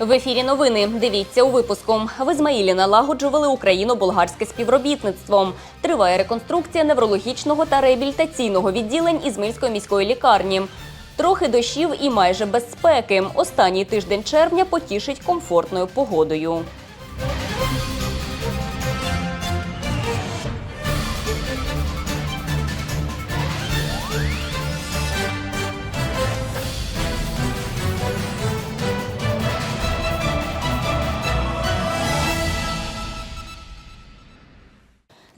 В ефірі новини. Дивіться у випуску. В Ізмаїлі налагоджували україно-болгарське співробітництво. Триває реконструкція неврологічного та реабілітаційного відділень Ізмаїльської міської лікарні. Трохи дощів і майже без спеки. Останній тиждень червня потішить комфортною погодою.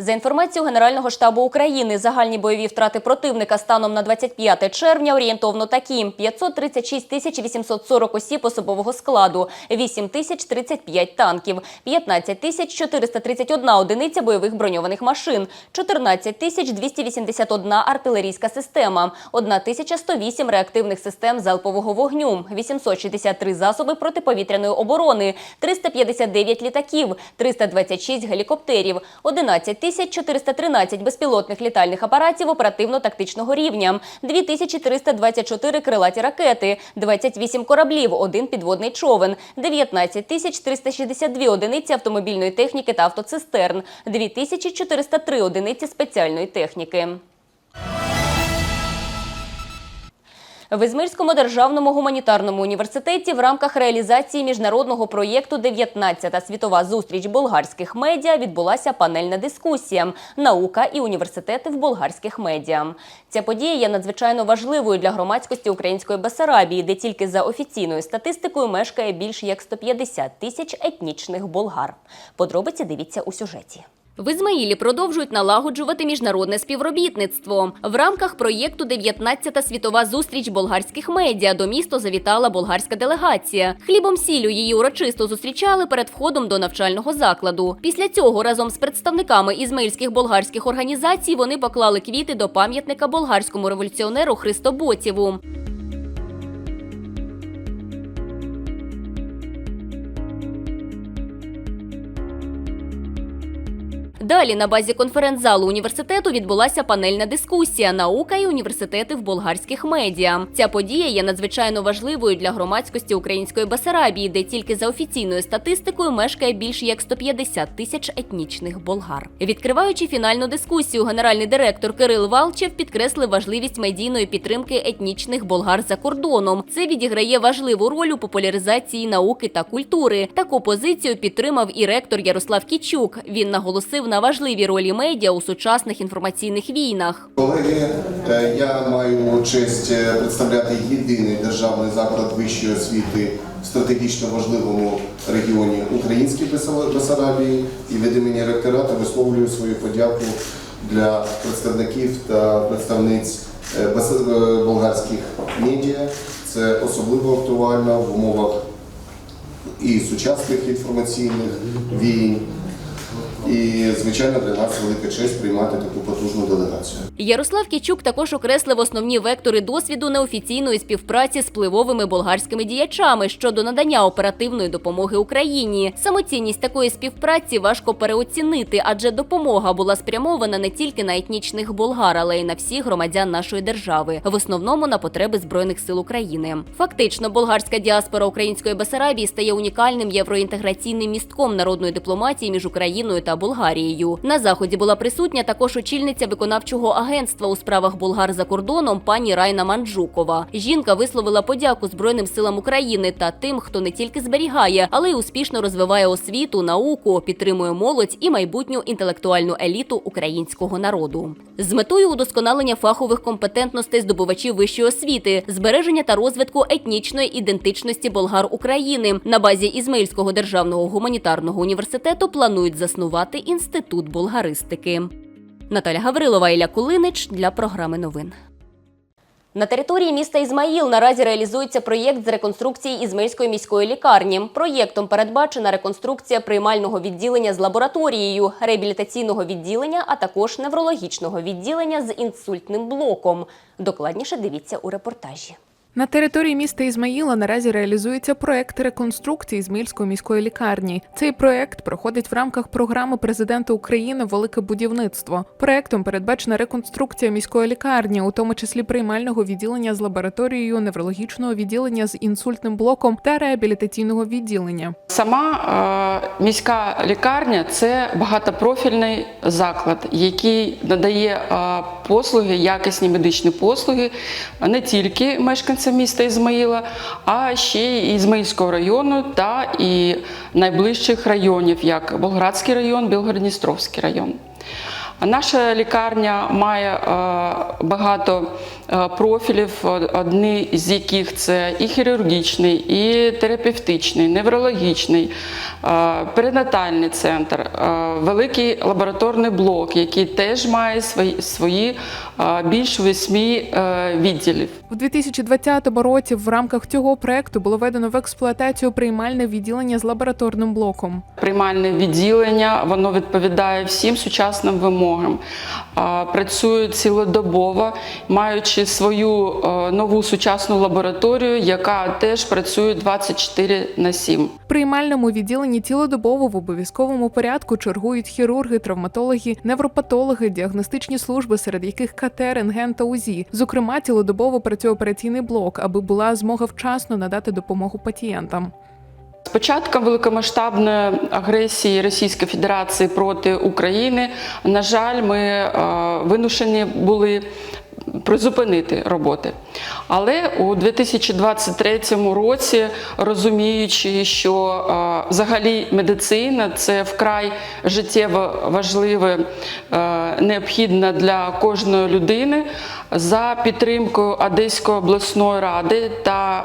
За інформацією Генерального штабу України, загальні бойові втрати противника станом на 25 червня орієнтовно такі: 536 тисяч 840 осіб особового складу, 8 тисяч 35 танків, 15 тисяч 431 одиниця бойових броньованих машин, 14 тисяч 281 артилерійська система, 1108 реактивних систем залпового вогню, 863 засоби протиповітряної оборони, 359 літаків, 326 гелікоптерів, 11 тисяч 413 безпілотних літальних апаратів оперативно-тактичного рівня, 2324 крилаті ракети, 28 кораблів, один підводний човен, 19 тисяч 362 одиниці автомобільної техніки та автоцистерн, 2403 одиниці спеціальної техніки. В Ізмирському державному гуманітарному університеті в рамках реалізації міжнародного проєкту «19-та світова зустріч болгарських медіа відбулася панельна дискусія Наука і університети в болгарських медіа. Ця подія є надзвичайно важливою для громадськості української Бесарабії, де тільки за офіційною статистикою мешкає більш як 150 тисяч етнічних болгар. Подробиці дивіться у сюжеті. В Ізмаїлі продовжують налагоджувати міжнародне співробітництво. В рамках проєкту «19-та світова зустріч болгарських медіа до міста завітала болгарська делегація. Хлібом сіллю її урочисто зустрічали перед входом до навчального закладу. Після цього разом з представниками ізмаїльських болгарських організацій вони поклали квіти до пам'ятника болгарському революціонеру Христо Боцєву. Далі на базі конференц-залу університету відбулася панельна дискусія Наука і університети в болгарських медіа. Ця подія є надзвичайно важливою для громадськості української Басарабії, де тільки за офіційною статистикою мешкає більше як 150 тисяч етнічних болгар. Відкриваючи фінальну дискусію, генеральний директор Кирил Валчев підкреслив важливість медійної підтримки етнічних болгар за кордоном. Це відіграє важливу роль у популяризації науки та культури. Таку позицію підтримав і ректор Ярослав Кічук. Він наголосив на важливій ролі медіа у сучасних інформаційних війнах. Колеги, е, я маю честь е, представляти єдиний державний заклад вищої освіти в стратегічно важливому регіоні Українській Бесарабії і від імені ректората висловлюю свою подяку для представників та представниць е, болгарських медіа. Це особливо актуально в умовах і сучасних інформаційних війн. І, звичайно, для нас велика честь приймати таку потужну делегацію. Ярослав Кічук також окреслив основні вектори досвіду неофіційної співпраці з впливовими болгарськими діячами щодо надання оперативної допомоги Україні. Самоцінність такої співпраці важко переоцінити, адже допомога була спрямована не тільки на етнічних болгар, але й на всіх громадян нашої держави, в основному на потреби збройних сил України. Фактично, болгарська діаспора української Бесарабії стає унікальним євроінтеграційним містком народної дипломатії між Україною та Болгарією. На заході була присутня також очільниця виконавчого агентства у справах болгар за кордоном пані Райна Манджукова. Жінка висловила подяку Збройним силам України та тим, хто не тільки зберігає, але й успішно розвиває освіту, науку, підтримує молодь і майбутню інтелектуальну еліту українського народу. З метою удосконалення фахових компетентностей здобувачів вищої освіти, збереження та розвитку етнічної ідентичності болгар України на базі Ізмаїльського державного гуманітарного університету планують заснувати інститут болгаристики. Наталя Гаврилова Ілля Кулинич для програми новин. На території міста Ізмаїл наразі реалізується проєкт з реконструкції Ізмаїльської міської лікарні. Проєктом передбачена реконструкція приймального відділення з лабораторією, реабілітаційного відділення, а також неврологічного відділення з інсультним блоком. Докладніше дивіться у репортажі. На території міста Ізмаїла наразі реалізується проект реконструкції Ізмаїльської міської лікарні. Цей проект проходить в рамках програми президента України Велике будівництво. Проектом передбачена реконструкція міської лікарні, у тому числі приймального відділення з лабораторією, неврологічного відділення з інсультним блоком та реабілітаційного відділення. Сама е, міська лікарня це багатопрофільний заклад, який надає е, послуги, якісні медичні послуги не тільки мешканцям міста Ізмаїла, а ще й Ізмаїльського району та і найближчих районів, як Болградський район, Білгородністровський район. Наша лікарня має е, багато е, профілів, од- одні з яких це і хірургічний, і терапевтичний, неврологічний, е, перинатальний центр, е, великий лабораторний блок, який теж має свої, свої е, більш восьми е, відділів. В 2020 році в рамках цього проекту було введено в експлуатацію приймальне відділення з лабораторним блоком. Приймальне відділення воно відповідає всім сучасним вимогам. А, Працює цілодобово, маючи свою е, нову сучасну лабораторію, яка теж працює 24 на 7. В приймальному відділенні цілодобово в обов'язковому порядку чергують хірурги, травматологи, невропатологи, діагностичні служби, серед яких КТ, рентген та УЗІ. Зокрема, цілодобово працює операційний блок, аби була змога вчасно надати допомогу пацієнтам. З початком великомасштабної агресії Російської Федерації проти України, на жаль, ми е, вимушені були призупинити роботи. Але у 2023 році, розуміючи, що взагалі медицина це вкрай життєво важливе, е, необхідне для кожної людини, за підтримкою Одеської обласної ради та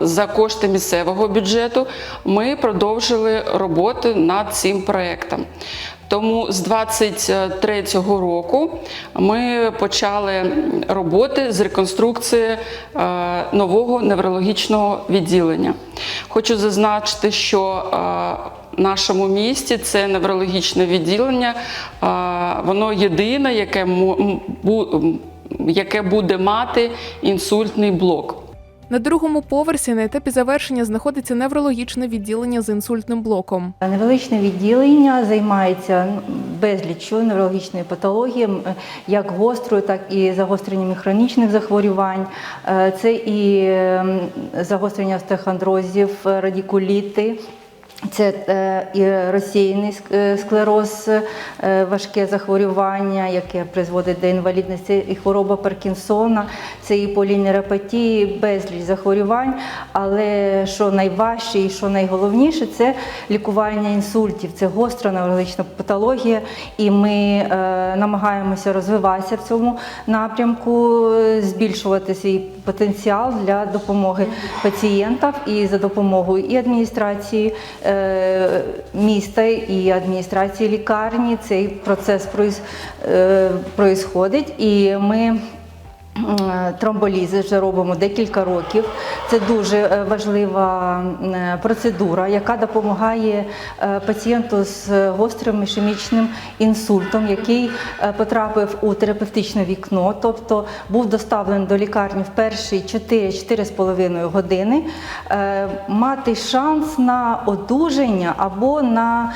за кошти місцевого бюджету ми продовжили роботу над цим проєктом. Тому з 23-го року ми почали роботи з реконструкції е, нового неврологічного відділення. Хочу зазначити, що е, в нашому місті це неврологічне відділення, е, воно єдине, яке яке буде мати інсультний блок. На другому поверсі на етапі завершення знаходиться неврологічне відділення з інсультним блоком. Невеличне відділення займається безліччю неврологічної патології, як гострою, так і загостреннями хронічних захворювань. Е, Це і загострення остеохондрозів, радікуліти. Це е, і розсіяний е, склероз, е, важке захворювання, яке призводить до інвалідності, і хвороба Паркінсона, це і полінейропатії, безліч захворювань. Але що найважче і що найголовніше, це лікування інсультів, це гостра неврологічна патологія. І ми намагаємося розвиватися в цьому напрямку, збільшувати свій потенціал для допомоги пацієнтам і за допомогою і адміністрації міста, і адміністрації лікарні. Цей процес произ- е. І ми Е, Тромболізи вже робимо декілька років. Це дуже е, важлива е, процедура, яка допомагає е, пацієнту з гострим ішемічним інсультом, який е, потрапив у терапевтичне вікно, тобто був доставлений до лікарні в перші 4-4,5 години, е, мати шанс на одужання або на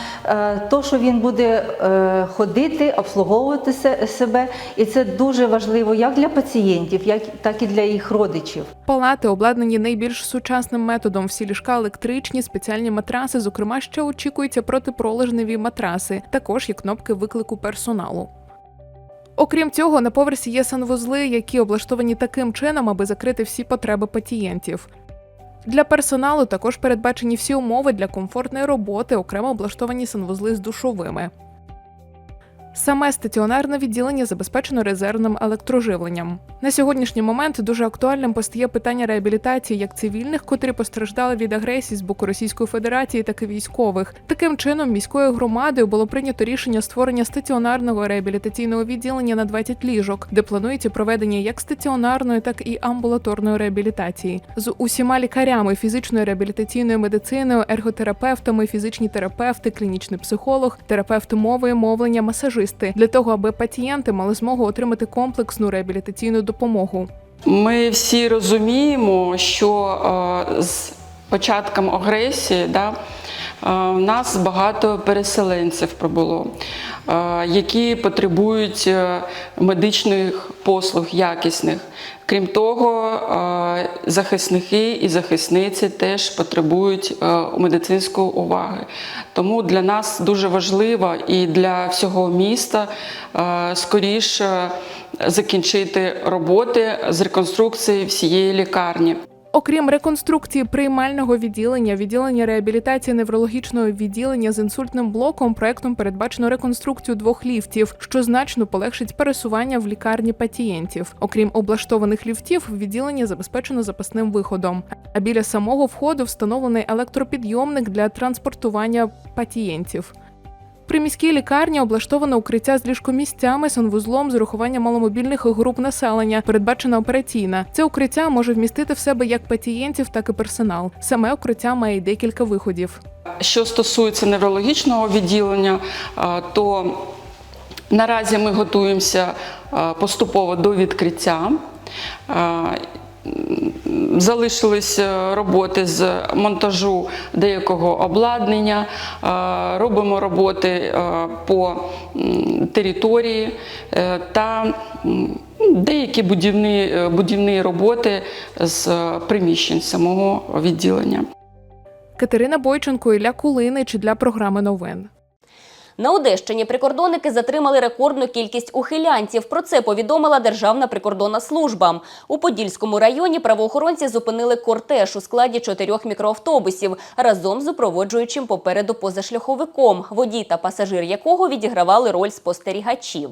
те, що він буде е, ходити, обслуговувати себе. І це дуже важливо як для пацієнтів, як так і для їх родичів. Палати обладнані найбільш сучасним методом. Всі ліжка електричні, спеціальні матраси. Зокрема, ще очікуються протипролежневі матраси. Також є кнопки виклику персоналу. Окрім цього, на поверсі є санвузли, які облаштовані таким чином, аби закрити всі потреби пацієнтів. Для персоналу також передбачені всі умови для комфортної роботи, окремо облаштовані санвузли з душовими. Саме стаціонарне відділення забезпечено резервним електроживленням. На сьогоднішній момент дуже актуальним постає питання реабілітації як цивільних, котрі постраждали від агресії з боку Російської Федерації, так і військових. Таким чином, міською громадою було прийнято рішення створення стаціонарного реабілітаційного відділення на 20 ліжок, де планується проведення як стаціонарної, так і амбулаторної реабілітації з усіма лікарями фізичної реабілітаційної медициною, ерготерапевтами, фізичні терапевти, клінічний психолог, терапевти мови, мовлення, масажисти для того, аби пацієнти мали змогу отримати комплексну реабілітаційну допомогу. Ми всі розуміємо, що е, з початком агресії да, е, в нас багато переселенців прибуло, е, які потребують е, медичних послуг якісних. Крім того, е, захисники і захисниці теж потребують е, медицинської уваги. Тому для нас дуже важливо і для всього міста е, скоріше закінчити роботи з реконструкції всієї лікарні. Окрім реконструкції приймального відділення, відділення реабілітації неврологічного відділення з інсультним блоком, проектом передбачено реконструкцію двох ліфтів, що значно полегшить пересування в лікарні пацієнтів. Окрім облаштованих ліфтів, відділення забезпечено запасним виходом. А біля самого входу встановлений електропідйомник для транспортування пацієнтів. При міській лікарні облаштоване укриття з ліжкомісцями, санвузлом з урахуванням маломобільних груп населення, передбачена операційна. Це укриття може вмістити в себе як пацієнтів, так і персонал. Саме укриття має декілька виходів. Що стосується неврологічного відділення, то наразі ми готуємося поступово до відкриття. Залишились е, роботи з монтажу деякого обладнання, е, робимо роботи е, по території та деякі будівні, будівні роботи з приміщень самого відділення. Катерина Бойченко, Ілля Кулинич для програми новин. На Одещині прикордонники затримали рекордну кількість ухилянців. Про це повідомила Державна прикордонна служба. У Подільському районі правоохоронці зупинили кортеж у складі чотирьох мікроавтобусів разом з супроводжуючим попереду позашляховиком, водій та пасажир якого відігравали роль спостерігачів.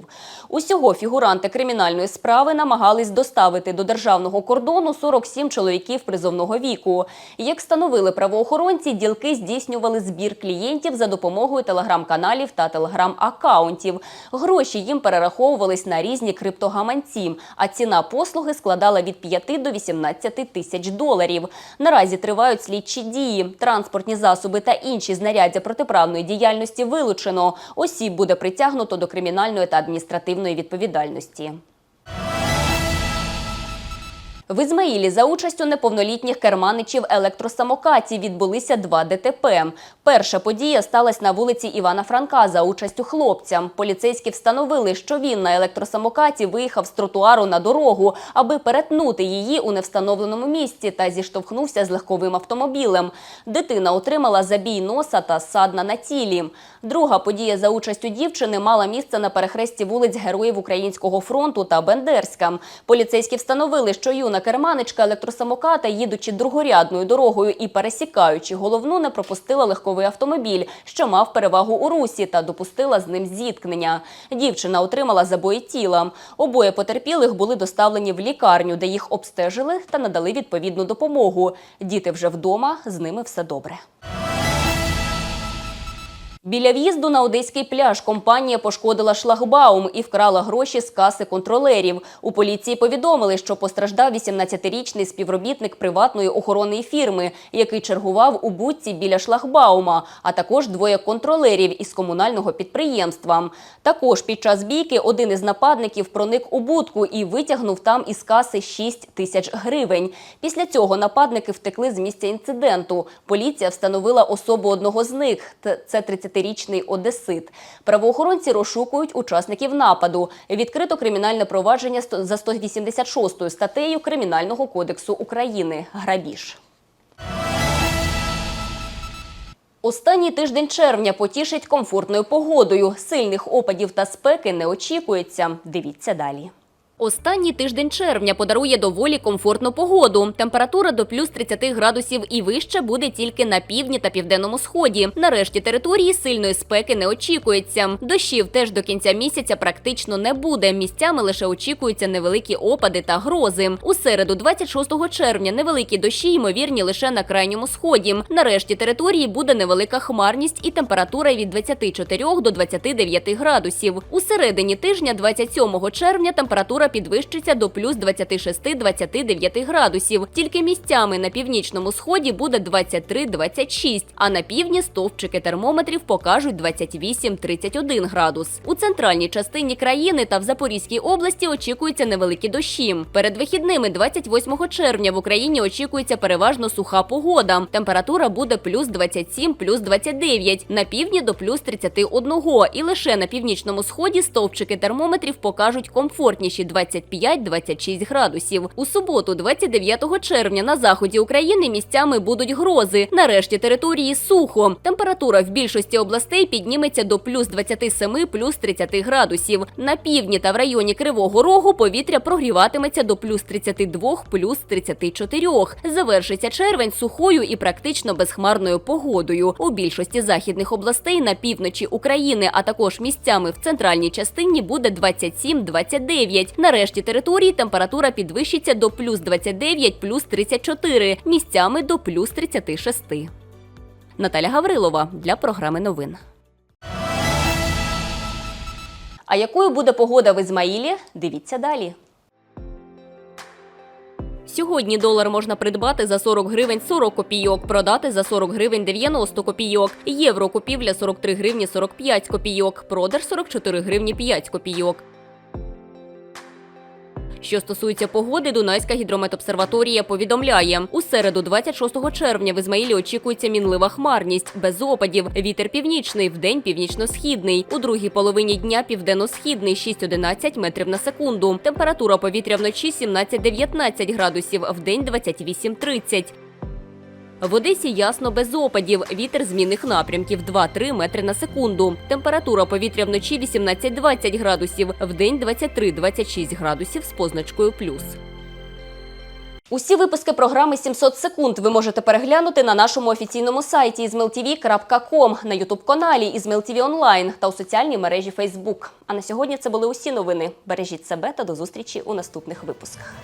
Усього фігуранти кримінальної справи намагались доставити до державного кордону 47 чоловіків призовного віку. Як встановили правоохоронці, ділки здійснювали збір клієнтів за допомогою телеграм-каналів та телеграм-акаунтів. Гроші їм перераховувались на різні криптогаманці, а ціна послуги складала від 5 до 18 тисяч доларів. Наразі тривають слідчі дії. Транспортні засоби та інші знаряддя протиправної діяльності вилучено. Осіб буде притягнуто до кримінальної та адміністративної відповідальності. В Ізмаїлі за участю неповнолітніх керманичів електросамокатів відбулися два ДТП. Перша подія сталася на вулиці Івана Франка за участю хлопця. Поліцейські встановили, що він на електросамокаті виїхав з тротуару на дорогу, аби перетнути її у невстановленому місці та зіштовхнувся з легковим автомобілем. Дитина отримала забій носа та садна на тілі. Друга подія за участю дівчини мала місце на перехресті вулиць Героїв Українського фронту та Бендерська. Поліцейські встановили, що юна керманичка електросамоката, їдучи другорядною дорогою і пересікаючи головну, не пропустила легковий автомобіль, що мав перевагу у русі, та допустила з ним зіткнення. Дівчина отримала забої тіла. Обоє потерпілих були доставлені в лікарню, де їх обстежили та надали відповідну допомогу. Діти вже вдома, з ними все добре. Біля в'їзду на одеський пляж компанія пошкодила шлагбаум і вкрала гроші з каси контролерів. У поліції повідомили, що постраждав 18-річний співробітник приватної охоронної фірми, який чергував у будці біля шлагбаума, а також двоє контролерів із комунального підприємства. Також під час бійки один із нападників проник у будку і витягнув там із каси 6 тисяч гривень. Після цього нападники втекли з місця інциденту. Поліція встановила особу одного з них. Це 30-річний одесит. Правоохоронці розшукують учасників нападу. Відкрито кримінальне провадження за 186 статтею Кримінального кодексу України. Грабіж. Останній тиждень червня потішить комфортною погодою. Сильних опадів та спеки не очікується. Дивіться далі. Останній тиждень червня подарує доволі комфортну погоду. Температура до плюс 30 градусів і вище буде тільки на півдні та південному сході. Нарешті території сильної спеки не очікується. Дощів теж до кінця місяця практично не буде. Місцями лише очікуються невеликі опади та грози. У середу, 26 червня, невеликі дощі ймовірні лише на крайньому сході. Нарешті території буде невелика хмарність і температура від 24 до 29 градусів. У середині тижня, 27 червня, температура підвищиться до плюс 26-29 градусів. Тільки місцями на північному сході буде 23-26, а на півдні стовпчики термометрів покажуть 28-31 градус. У центральній частині країни та в Запорізькій області очікуються невеликі дощі. Перед вихідними 28 червня в Україні очікується переважно суха погода. Температура буде плюс 27, плюс 29, на півдні до плюс 31. І лише на північному сході стовпчики термометрів покажуть комфортніші 25-26 градусів. У суботу, 29 червня, на заході України місцями будуть грози. Нарешті території сухо. Температура в більшості областей підніметься до плюс 27, плюс 30 градусів. На півдні та в районі Кривого Рогу повітря прогріватиметься до плюс 32, плюс 34. Завершиться червень сухою і практично безхмарною погодою. У більшості західних областей на півночі України, а також місцями в центральній частині буде 27-29. На решті території температура підвищиться до плюс 29, плюс 34, місцями до плюс 36. Наталя Гаврилова для програми новин. А якою буде погода в Ізмаїлі? Дивіться далі. Сьогодні долар можна придбати за 40 гривень 40 копійок, продати за 40 гривень 90 копійок. Євро купівля 43 гривні 45 копійок, продаж 44 гривні 5 копійок. Що стосується погоди, Дунайська гідрометобсерваторія повідомляє, у середу, 26 червня, в Ізмаїлі очікується мінлива хмарність, без опадів. Вітер північний, вдень північно-східний. У другій половині дня південно-східний 6-11 метрів на секунду. Температура повітря вночі 17-19 градусів, вдень 28-30. В Одесі ясно без опадів. Вітер змінних напрямків 2-3 метри на секунду. Температура повітря вночі 18-20 градусів, вдень 23-26 градусів з позначкою плюс. Усі випуски програми «700 секунд ви можете переглянути на нашому офіційному сайті izmailtv.com, на ютуб-каналі izmailtv Онлайн та у соціальній мережі Facebook. А на сьогодні це були усі новини. Бережіть себе та до зустрічі у наступних випусках.